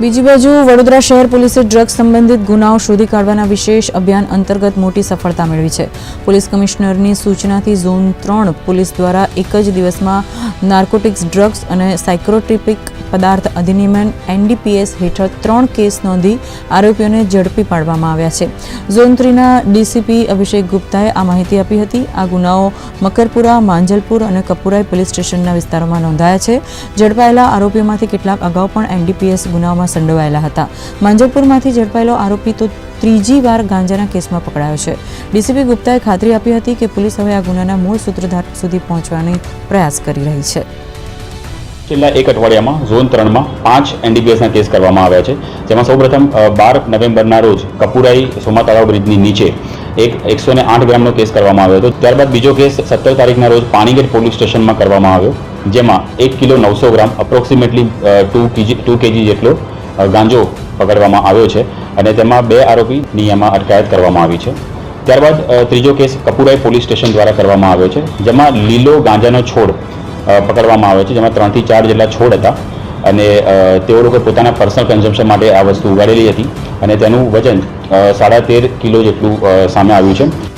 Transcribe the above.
બીજી બાજુ વડોદરા શહેર પોલીસે ડ્રગ્સ સંબંધિત ગુનાઓ શોધી કાઢવાના વિશેષ અભિયાન અંતર્ગત મોટી સફળતા મેળવી છે. પોલીસ કમિશનરની સૂચનાથી ઝોન ત્રણ પોલીસ દ્વારા એક જ દિવસમાં નાર્કોટિક્સ ડ્રગ્સ અને સાયક્રોટ્રિપિક પદાર્થ અધિનિયમ એનડીપીએસ હેઠળ ત્રણ કેસ નોંધી આરોપીઓને ઝડપી પાડવામાં આવ્યા છે. ઝોન થ્રીના ડીસીપી અભિષેક ગુપ્તાએ આ માહિતી આપી હતી. આ ગુનાઓ મકરપુરા, માંજલપુર અને કપુરાઈ પોલીસ સ્ટેશનના વિસ્તારોમાં નોંધાયા છે. ઝડપાયેલા આરોપીઓમાંથી કેટલાક અગાઉ પણ એનડીપીએસ ગુનાઓમાં સંડોવાયેલા હતા. માંજલપુરમાંથી ઝડપાયેલો આરોપી તો ત્રીજી વાર ગાંજાના કેસમાં પકડાયો છે. ડીસીપી ગુપ્તાએ ખાતરી આપી હતી કે પોલીસ હવે આ ગુનાના મૂળ સૂત્રધાર સુધી પહોંચવાની પ્રયાસ કરી રહી છે. છેલ્લા એક અઠવાડિયામાં ઝોન ત્રણમાં પાંચ એનડીપીએસના કેસ કરવામાં આવ્યા છે. જેમાં સૌપ્રથમ બાર નવેમ્બરના રોજ કપુરાઈ સોમા તળાવ બ્રિજની નીચે એક એકસો ને આઠ ગ્રામનો કેસ કરવામાં આવ્યો હતો. ત્યારબાદ બીજો કેસ સત્તર તારીખના રોજ પાણીગેટ પોલીસ સ્ટેશનમાં કરવામાં આવ્યો, જેમાં એક કિલો નવસો gram approximately two KG two KG જેટલો ગાંજો પકડવામાં આવ્યો છે અને તેમાં બે આરોપી નિયમમાં અટકાયત કરવામાં આવી છે. ત્યારબાદ ત્રીજો કેસ કપુરાઈ પોલીસ સ્ટેશન દ્વારા કરવામાં આવ્યો છે, જેમાં લીલો ગાંજાનો છોડ પકડવામાં આવે છે, જેમાં ત્રણથી ચાર જેટલા છોડ હતા. અને તેઓ લોકો પોતાના પર્સનલ કન્ઝમ્પશન માટે આ વસ્તુ ઉગાડેલી હતી. અને તેનું વજન સાડા તેર કિલો જેટલું સામે આવ્યું છે.